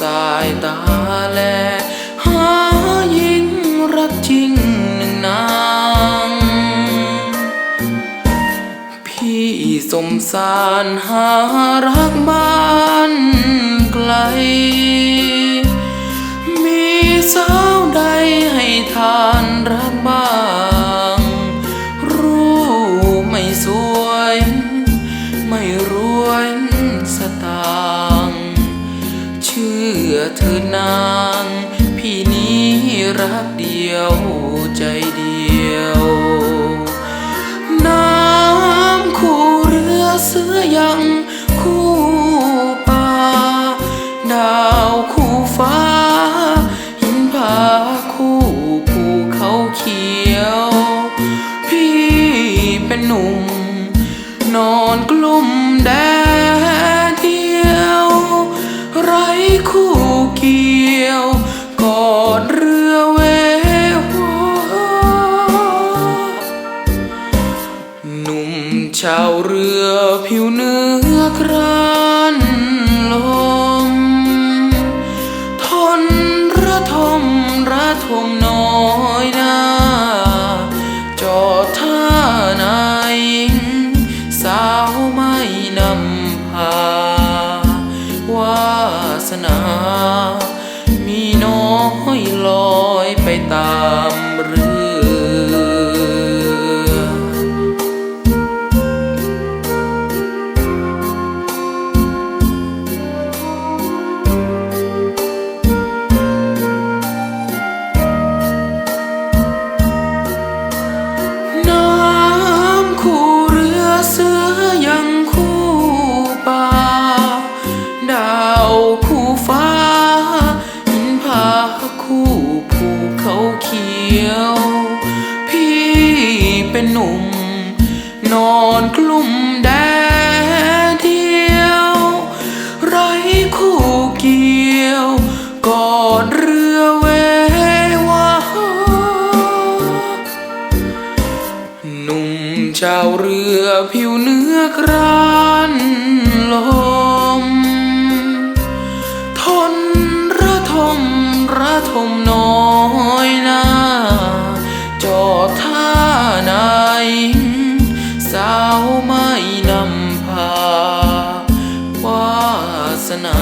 สายตาแล หายิงรักจริงหนึ่งนาง พี่สมสารหารักบ้านไกล มีสาวใดให้ทานรักบ้าง ดียวใจเดียว น้ำคู่เรือเสือยังคู่ป่า ดาวคู่ฟ้า หินผาคู่ภูเขาเขียว พี่เป็นหนุ่ม นอนกลุ่ม ลุ่มชาวเรือผิวเนื้อกรานลม ทนระทมระทมน้อยหนาจอดท่านายหญิงสาวไม่นำพาวาสนา มีน้อยลอยไปตามียว พี่เป็นหนุ่ม นอนกลุ่มแดดเดียว ไรคู่เกี่ยว กอดเรือเววาหนุ่มเจ้าเรือผิวเนื้อกรานลม ทนระทมระทมนอนาวไม่นำพาวาสนา